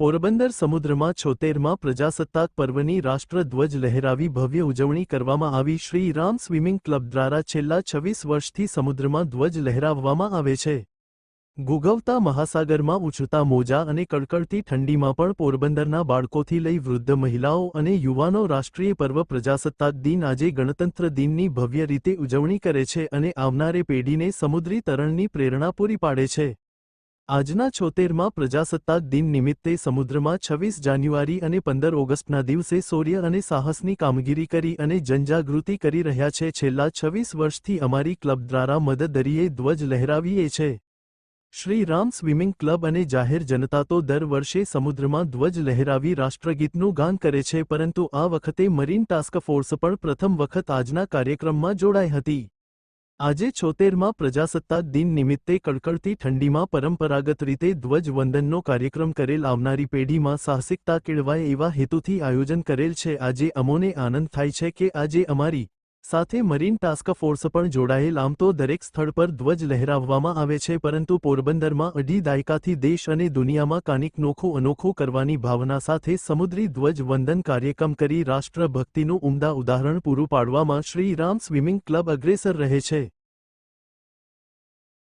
પોરબંદર સમુદ્રમાં છોતેરમાં પ્રજાસત્તાક પર્વની રાષ્ટ્રધ્વજ લહેરાવી ભવ્ય ઉજવણી કરવામાં આવી. શ્રી રામ સ્વિમિંગ ક્લબ દ્વારા છેલ્લા છવ્વીસ વર્ષથી સમુદ્રમાં ધ્વજ લહેરાવવામાં આવે છે. ગુગવતા મહાસાગરમાં ઉછળતા મોજા અને કડકડતી ઠંડીમાં પણ પોરબંદરના બાળકોથી લઈ વૃદ્ધ મહિલાઓ અને યુવાનો રાષ્ટ્રીય પર્વ પ્રજાસત્તાક દિન આજે ગણતંત્ર દિનની ભવ્ય રીતે ઉજવણી કરે છે અને આવનારે પેઢીને સમુદ્રી તરણની પ્રેરણા પૂરી પાડે છે. આજના છોતેરમાં પ્રજાસત્તાક દિન નિમિત્તે સમુદ્રમાં છવ્વીસ જાન્યુઆરી અને પંદર ઓગસ્ટના દિવસે શૌર્ય અને સાહસની કામગીરી કરી અને જનજાગૃતિ કરી રહ્યા છે. છેલ્લા છવ્વીસ વર્ષથી અમારી ક્લબ દ્વારા મદદરીએ ધ્વજ લહેરાવીએ છે. શ્રી રામ સ્વિમિંગ ક્લબ અને જાહેર જનતા તો દર વર્ષે સમુદ્રમાં ધ્વજ લહેરાવી રાષ્ટ્રગીતનું ગાન કરે છે, પરંતુ આ વખતે મરીન ટાસ્ક ફોર્સ પણ પ્રથમ વખત આજના કાર્યક્રમમાં જોડાઈ હતી. આજે છોતેરમાં પ્રજાસત્તાક દિન નિમિત્તે કડકડતી ઠંડીમાં પરંપરાગત રીતે ધ્વજવંદનનો કાર્યક્રમ કરેલ આવનારી પેઢીમાં સાહસિકતા કેળવાય એવા હેતુથી આયોજન કરેલ છે. આજે અમોને આનંદ થાય છે કે આજે અમારી સાથે મરીન ટાસ્ક ફોર્સ પણ જોડાયેલ, આમ તો દરેક સ્થળ પર ધ્વજ લહેરાવવામાં આવે છે, પરંતુ પોરબંદરમાં અઢી દાયકાથી દેશ અને દુનિયામાં કાનિક નોખો અનોખો કરવાની ભાવના સાથે સમુદ્રી ધ્વજ વંદન કાર્યક્રમ કરી રાષ્ટ્રભક્તિનું ઉમદા ઉદાહરણ પૂરું પાડવામાં શ્રી રામ સ્વિમિંગ ક્લબ અગ્રેસર રહે છે.